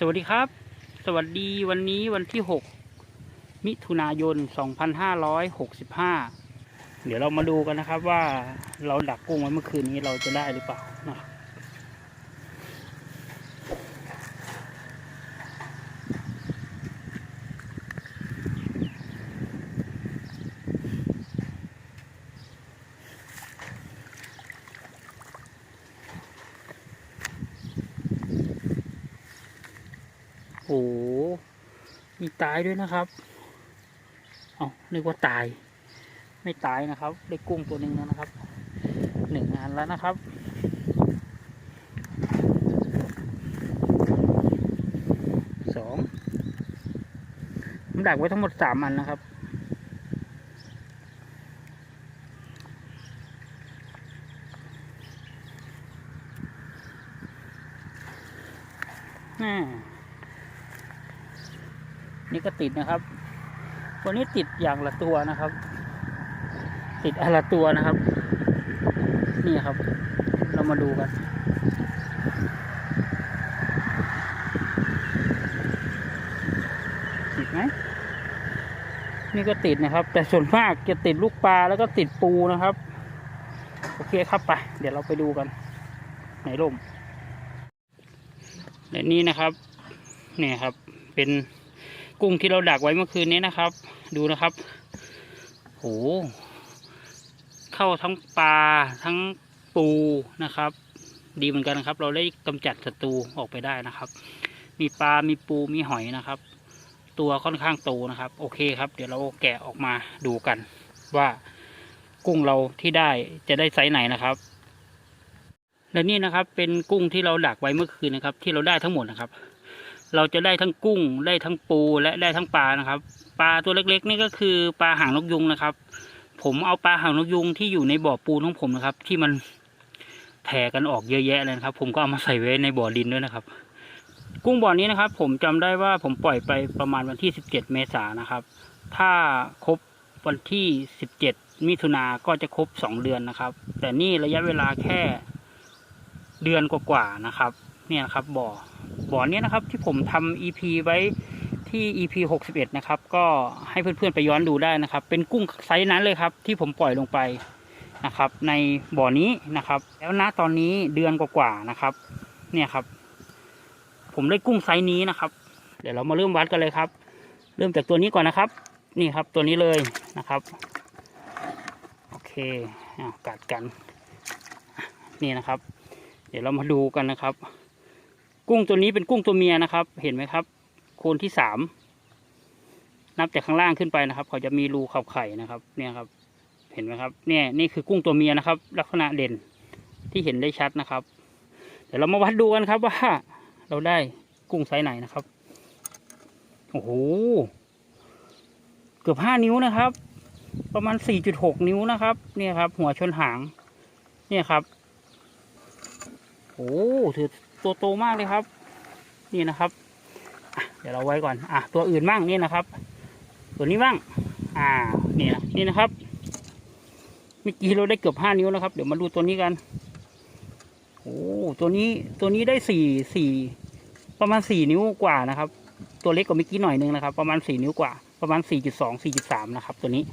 สวัสดีครับ สวัสดีวันนี้วันที่ 6 มิถุนายน 2565 เดี๋ยวเรามาดูกันนะครับว่าเราดักกุ้งไว้เมื่อคืนนี้เราจะได้หรือเปล่านะครับโอ้โห มีตายด้วยนะครับ เอานึกว่าตาย ไม่ตายนะครับ ได้กุ้งตัวหนึ่งแล้วนะครับ หนึ่งงานแล้วนะครับสองผมดักไว้ทั้งหมดสามอันนะครับอ่า นี่ก็ติดนะครับ ตัวนี้ติดอย่างละตัวนะครับ ติดอนละตัวนะครับ นี่ครับ เรามาดูกันติดไหมนี่ก็ติดนะครับ แต่ส่วนมากจะติดลูกปลาแล้วก็ติดปูนะครับ โอเคครับไป เดี๋ยวเราไปดูกันไหนร่มและนี่นะครับ เนี่ยครับเป็น กุ้งที่เราดักไว้เมื่อคืนนี้นะครับ ดูนะครับโหเข้าทั้งปลาทั้งปูนะครับ ดีเหมือนกันนะครับ เราได้กำจัดศัตรูออกไปได้นะครับ มีปลา มีปู มีหอยนะครับ ตัวค่อนข้างโตนะครับ โอเคครับ เดี๋ยวเราแกะออกมาดูกัน ว่ากุ้งเราที่ได้จะได้ไซส์ไหนนะครับ และนี่นะครับเป็นกุ้งที่เราดักไว้เมื่อคืนนะครับ ที่เราได้ทั้งหมดนะครับ เราจะได้ทั้งกุ้งได้ทั้งปูและได้ทั้งปลานะครับ ปลาตัวเล็กๆ นี่ก็คือปลาหางนกยุงนะครับ ผมเอาปลาหางนกยุงที่อยู่ในบ่อปูนของผมนะครับ ที่มันแผ่กันออกเยอะแยะเลยนะครับ ผมก็เอามาใส่ไว้ในบ่อดินด้วยนะครับ กุ้งบ่อนี้นะครับ ผมจำได้ว่าผมปล่อยไปประมาณวันที่ 17 เมษายนนะครับ ถ้าครบวันที่ 17 มิถุนาก็จะครบ 2 เดือนนะครับ แต่นี่ระยะเวลาแค่เดือนกว่าๆนะครับ เนี่ยนะครับบ่อบ่อเนี้ยนะครับที่ผมทำ EP ไว้ที่ EP 61 นะครับ ก็ให้เพื่อนๆไปย้อนดูได้นะครับ เป็นกุ้งไซส์นั้นเลยครับ ที่ผมปล่อยลงไปนะครับ ในบ่อนี้นะครับ แล้วณตอนนี้เดือนกว่าๆนะครับ เนี่ยครับ ผมได้กุ้งไซส์นี้นะครับ เดี๋ยวเรามาเริ่มวัดกันเลยครับ เริ่มจากตัวนี้ก่อนนะครับ นี่ครับตัวนี้เลยนะครับโอเคอะกัดกัน นี่นะครับ เดี๋ยวเรามาดูกันนะครับ กุ้งตัวนี้เป็นกุ้งตัวเมียนะครับ เห็นไหมครับ โคนที่สามนับจากข้างล่างขึ้นไปนะครับ เขาจะมีรูขับไข่นะครับ เนี่ยครับ เห็นไหมครับ เนี่ยนี่คือกุ้งตัวเมียนะครับ ลักษณะเด่นที่เห็นได้ชัดนะครับ เดี๋ยวเรามาวัดดูกันครับว่าเราได้กุ้งไซส์ไหนนะครับ โอ้โห เกือบห้านิ้วนะครับ ประมาณสี่จุดหกนิ้วนะครับ เนี่ยครับ หัวชนหาง เนี่ยครับ โอ้ถือ ตัวโตมากเลยครับ นี่นะครับเดี๋ยวเราไว้ก่อนอะตัวอื่นบ้างนี่นะครับ ตัวนี้บ้างอ่านี่นะนี่นะครับเมื่อกี้เราได้เกือบห้านิ้วนะครับ เดี๋ยวมาดูตัวนี้กันโอ้ตัวนี้ตัวนี้ได้สี่สี่ประมาณสี่นิ้วกว่านะครับ ตัวเล็กกว่าเมื่อกี้หน่อยนึงนะครับ ประมาณสี่นิ้วกว่า ประมาณสี่จุดสองสี่จุดสามนะครับ ตัวนี้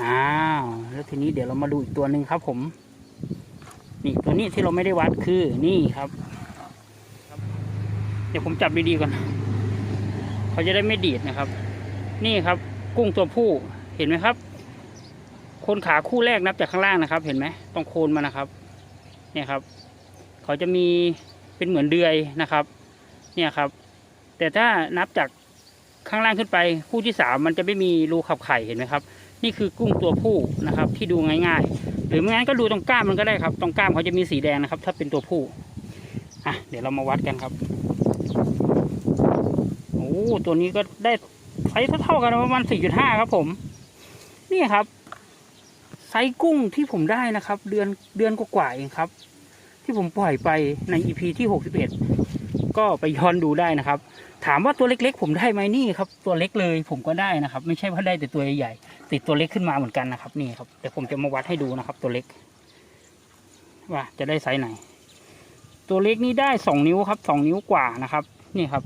อ้าวแล้วทีนี้เดี๋ยวเรามาดูอีกตัวหนึ่งครับ ผม นี่ตัวนี้ที่เราไม่ได้วัดคือนี่ครับ ดี๋ยวผมจับดีๆก่อน เขาจะได้ไม่ดีดนะครับ นี่ครับ กุ้งตัวผู้เห็นไหมครับ โคนขาคู่แรกนับจากข้างล่างนะครับ เห็นไหมตรงโคนมันนะครับ เนี่ยครับ เขาจะมีเป็นเหมือนเดือยนะครับ เนี่ยครับ แต่ถ้านับจากข้างล่างขึ้นไปคู่ที่สามมันจะไม่มีรูขับไข่เห็นไหมครับ นี่คือกุ้งตัวผู้นะครับ ที่ดูง่ายๆ หรือไม่งั้นก็ดูตรงกล้ามมันก็ได้ครับ ตรงกล้ามเขาจะมีสีแดงนะครับ ถ้าเป็นตัวผู้อะเดี๋ยวเรามาวัดกันครับ ตัวนี้ก็ได้ไซส์เท่าๆกันประมาณ4.5ครับผม นี่ครับ ไซส์กุ้งที่ผมได้นะครับ เดือนเดือนกว่าๆเองครับ ที่ผมปล่อยไปใน EP ที่61ก็ไปย้อนดูได้นะครับ ถามว่าตัวเล็กๆ ผมได้ไหมนี่ครับ ตัวเล็กเลยผมก็ได้นะครับ ไม่ใช่ว่าได้แต่ตัวใหญ่ติดตัวเล็กขึ้นมาเหมือนกันนะครับ นี่ครับเดี๋ยวผมจะมาวัดให้ดูนะครับ ตัวเล็ก ว่าจะได้ไซส์ไหน ตัวเล็กนี่ได้สองนิ้วครับสองนิ้วกว่านะครับ นี่ครับ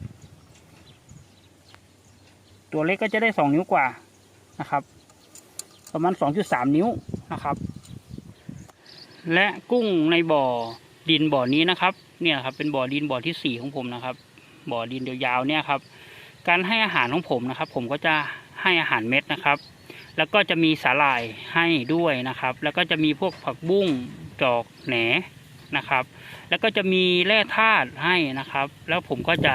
ตัวเล็กก็จะได้สองนิ้วกว่านะครับ ประมาณสองจุดสามนิ้วนะครับ และกุ้งในบ่อดินบ่อนี้นะครับ เนี่ยครับเป็นบ่อดินบ่อที่สี่ของผมนะครับ บ่อดินยาวๆเนี่ยครับ การให้อาหารของผมนะครับ ผมก็จะให้อาหารเม็ดนะครับ แล้วก็จะมีสาหร่ายให้ด้วยนะครับ แล้วก็จะมีพวกผักบุ้งจอกแหนนะครับ แล้วก็จะมีแร่ธาตุให้นะครับ แล้วผมก็จะ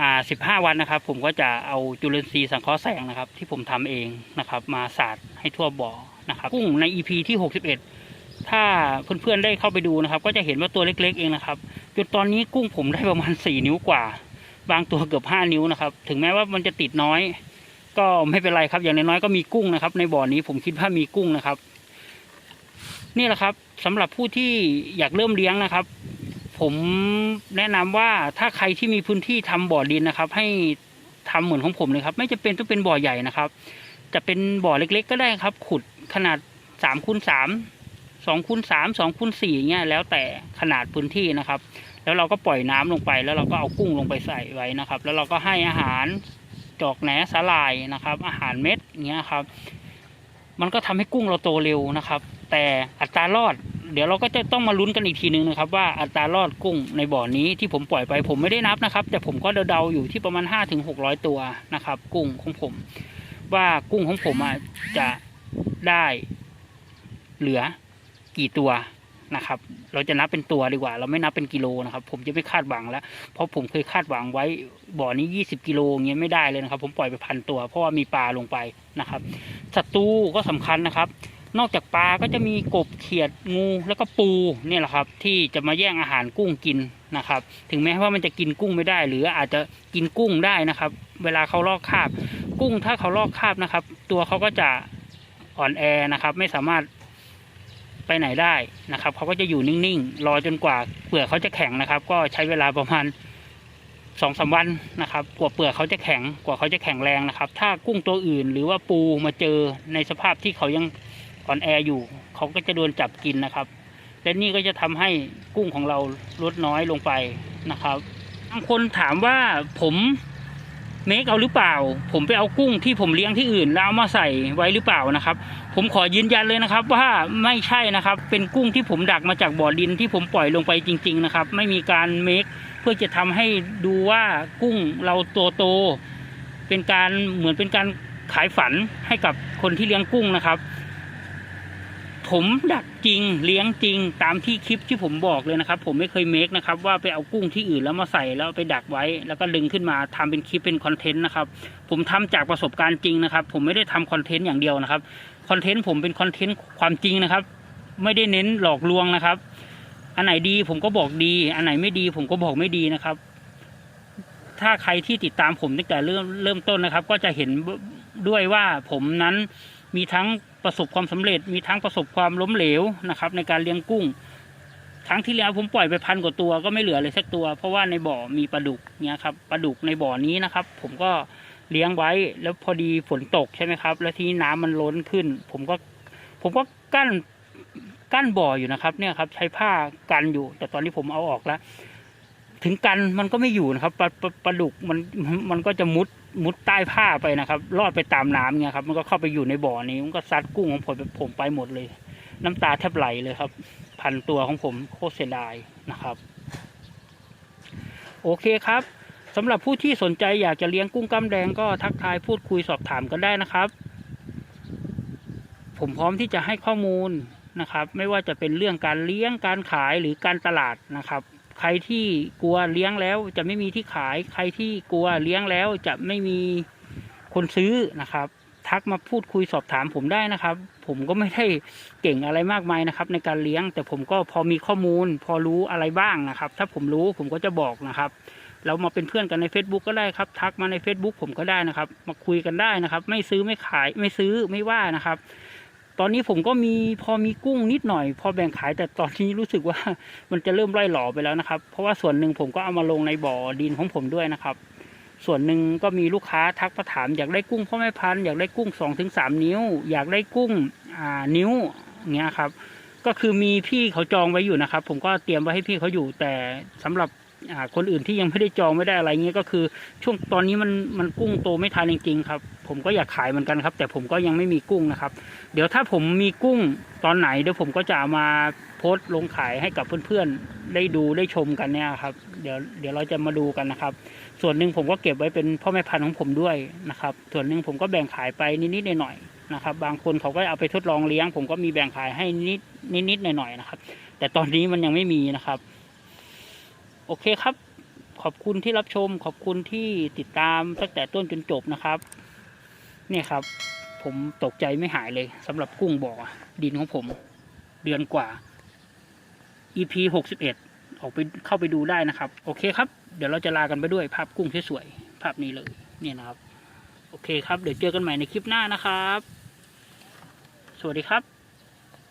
อ่าสิบห้าวันนะครับ ผมก็จะเอาจุลินทรีย์สังเคราะห์แสงนะครับ ที่ผมทำเองนะครับ มาสาดให้ทั่วบ่อนะครับกุ้งใน EP ที่หกสิบเอ็ดถ้าเพื่อนๆได้เข้าไปดูนะครับ ก็จะเห็นว่าตัวเล็ก ๆ เองนะครับจนตอนนี้กุ้งผมได้ประมาณสี่นิ้วกว่า บางตัวเกือบห้านิ้วนะครับ ถึงแม้ว่ามันจะติดน้อย ก็ไม่เป็นไรครับอย่างน้อยๆก็มีกุ้งนะครับ ในบ่อนี้ผมคิดว่ามีกุ้งนะครับ นี่แหละครับสำหรับผู้ที่อยากเริ่มเลี้ยงนะครับ ผมแนะนำว่าถ้าใครที่มีพื้นที่ทำบ่อดินนะครับ ให้ทำเหมือนของผมเลยครับ ไม่จะเป็นต้องเป็นบ่อใหญ่นะครับ จะเป็นบ่อเล็ก ๆ ก็ได้ครับ ขุดขนาดสามคูณสามสองคูณสามสองคูณสี่เงี้ยแล้วแต่ขนาดพื้นที่นะครับ แล้วเราก็ปล่อยน้ำลงไป แล้วเราก็เอากุ้งลงไปใส่ไว้นะครับ แล้วเราก็ให้อาหารจอกแหนสาลายนะครับ อาหารเม็ดเงี้ยครับ มันก็ทำให้กุ้งเราโตเร็วนะครับ แต่อัตรารอด เดี๋ยวเราก็จะต้องมาลุ้นกันอีกทีหนึ่งนะครับ ว่าอัตรารอดกุ้งในบ่อนี้ที่ผมปล่อยไปผมไม่ได้นับนะครับ แต่ผมก็เดาๆอยู่ที่ประมาณห้าถึงหกร้อยตัวนะครับ กุ้งของผม ว่ากุ้งของผมจะได้เหลือกี่ตัวนะครับ เราจะนับเป็นตัวดีกว่า เราไม่นับเป็นกิโลนะครับ ผมจะไม่คาดหวังแล้ว เพราะผมเคยคาดหวังไว้บ่อนี้ยี่สิบกิโลเงี้ยไม่ได้เลยนะครับ ผมปล่อยไปพันตัว เพราะว่ามีปลาลงไปนะครับศัตรูก็สำคัญนะครับ นอกจากปลาก็จะมีกบเขียดงูแล้วก็ปูเนี่ยแหละครับ ที่จะมาแย่งอาหารกุ้งกินนะครับ ถึงแม้ว่ามันจะกินกุ้งไม่ได้ หรืออาจจะกินกุ้งได้นะครับ เวลาเขาลอกคาบ กุ้งถ้าเขาลอกคาบนะครับ ตัวเขาก็จะอ่อนแอนะครับ ไม่สามารถไปไหนได้นะครับเขาก็จะอยู่นิ่งๆ รอจนกว่าเปลือกเขาจะแข็งนะครับ ก็ใช้เวลาประมาณสองสาวันนะครับ กว่าเปลือกเขาจะแข็งกว่าเขาจะแข็งแรงนะครับ ถ้ากุ้งตัวอื่นหรือว่าปูมาเจอในสภาพที่เขายัง อ่อนแออยู่เขาก็จะโดนจับกินนะครับ และนี่ก็จะทำให้กุ้งของเราลดน้อยลงไปนะครับบางคนถามว่าผมเมคเอาหรือเปล่า ผมไปเอากุ้งที่ผมเลี้ยงที่อื่นแล้วเอามาใส่ไว้หรือเปล่านะครับ ผมขอยืนยันเลยนะครับ ว่าไม่ใช่นะครับ เป็นกุ้งที่ผมดักมาจากบ่อดินที่ผมปล่อยลงไปจริง ๆนะครับ ไม่มีการเมคเพื่อจะทำให้ดูว่ากุ้งเราโตโตๆเป็นการเหมือนเป็นการขายฝันให้กับคนที่เลี้ยงกุ้งนะครับ ผมดักจริงเลี้ยงจริงตามที่คลิปที่ผมบอกเลยนะครับ ผมไม่เคยเมคนะครับว่าไปเอากุ้งที่อื่นแล้วมาใส่แล้วไปดักไว้ แล้วก็ดึงขึ้นมาทำเป็นคลิปเป็นคอนเทนต์นะครับ ผมทำจากประสบการณ์จริงนะครับ ผมไม่ได้ทำคอนเทนต์อย่างเดียวนะครับคอนเทนต์ผมเป็นคอนเทนต์ความจริงนะครับ ไม่ได้เน้นหลอกลวงนะครับ อันไหนดีผมก็บอกดี อันไหนไม่ดีผมก็บอกไม่ดีนะครับ ถ้าใครที่ติดตามผมตั้งแต่เริ่มเริ่มต้นนะครับ ก็จะเห็นด้วยว่าผมนั้น มีทั้งประสบความสำเร็จ มีทั้งประสบความล้มเหลวนะครับ ในการเลี้ยงกุ้ง ครั้งที่แล้วผมปล่อยไปพันกว่าตัวก็ไม่เหลือเลยสักตัว เพราะว่าในบ่อมีปลาดุกเนี่ยครับปลาดุกในบ่อนี้นะครับ ผมก็เลี้ยงไว้แล้วพอดีฝนตกใช่ไหมครับ แล้วที่น้ำมันล้นขึ้น ผมก็ผมก็กั้นกั้นบ่ออยู่นะครับ เนี่ยครับ ใช้ผ้ากันอยู่ แต่ตอนนี้ผมเอาออกแล้ว ถึงกันมันก็ไม่อยู่นะครับปลาปลาดุกมันมันก็จะมุด มุดใต้ผ้าไปนะครับรอดไปตามน้ำเนี่ยครับ มันก็เข้าไปอยู่ในบ่อนี้มันก็ซัดกุ้งของผมผมไปหมดเลย น้ำตาแทบไหลเลยครับ พันตัวของผมโคตรเสียดายนะครับ โอเคครับสำหรับผู้ที่สนใจอยากจะเลี้ยงกุ้งกล้ามแดงก็ทักทายพูดคุยสอบถามกันได้นะครับ ผมพร้อมที่จะให้ข้อมูลนะครับ ไม่ว่าจะเป็นเรื่องการเลี้ยงการขายหรือการตลาดนะครับ ใครที่กลัวเลี้ยงแล้วจะไม่มีที่ขาย ใครที่กลัวเลี้ยงแล้วจะไม่มีคนซื้อนะครับ ทักมาพูดคุยสอบถามผมได้นะครับ ผมก็ไม่ได้เก่งอะไรมากมายนะครับ ในการเลี้ยง แต่ผมก็พอมีข้อมูล พอรู้อะไรบ้างนะครับ ถ้าผมรู้ผมก็จะบอกนะครับเรามาเป็นเพื่อนกันใน Facebook ก็ได้ครับ ทักมาใน Facebook ผมก็ได้นะครับ มาคุยกันได้นะครับ ไม่ซื้อไม่ขายไม่ซื้อไม่ว่านะครับ ตอนนี้ผมก็มีพอมีกุ้งนิดหน่อย พอแบ่งขายแต่ตอนนี้รู้สึกว่ามันจะเริ่มไล่หล่อไปแล้วนะครับ เพราะว่าส่วนหนึ่งผมก็เอามาลงในบ่อดินของผมด้วยนะครับ ส่วนหนึ่งก็มีลูกค้าทักมาถามอยากได้กุ้งพ่อแม่พันธุ์อยากได้กุ้งสองถึงสามนิ้ว อยากได้กุ้งอ่านิ้วอย่างเงี้ยครับ ก็คือมีพี่เขาจองไว้อยู่นะครับ ผมก็เตรียมไว้ให้พี่เขาอยู่แต่สำหรับ อ่าคนอื่นที่ยังไม่ได้จองไม่ได้อะไรเงี้ยก็คือ ช่วงตอนนี้มันมันกุ้งโตไม่ทันจริงๆครับ ผมก็อยากขายเหมือนกันครับ แต่ผมก็ยังไม่มีกุ้งนะครับ เดี๋ยวถ้าผมมีกุ้งตอนไหนเดี๋ยวผมก็จะมาโพสต์ลงขายให้กับเพื่อนๆได้ดูได้ชมกันเนี่ยครับ เดี๋ยวเดี๋ยวเราจะมาดูกันนะครับ ส่วนหนึ่งผมก็เก็บไว้เป็นพ่อแม่พันธุ์ของผมด้วยนะครับ ส่วนหนึ่งผมก็แบ่งขายไปนิดๆหน่อยๆนะครับ บางคนเขาก็เอาไปทดลองเลี้ยง ผมก็มีแบ่งขายให้นิดนิดๆหน่อยๆนะครับ แต่ตอนนี้มันยังไม่มีนะครับ โอเคครับ ขอบคุณที่รับชม ขอบคุณที่ติดตามตั้งแต่ต้นจนจบนะครับ เนี่ยครับ ผมตกใจไม่หายเลยสำหรับกุ้งบ่อดินของผม เดือนกว่า EP หกสิบเอ็ดออกไปเข้าไปดูได้นะครับ โอเคครับ เดี๋ยวเราจะลากันไปด้วยภาพกุ้งสวยๆภาพนี้เลยเนี่ยนะครับ โอเคครับ เดี๋ยวเจอกันใหม่ในคลิปหน้านะครับ สวัสดีครับ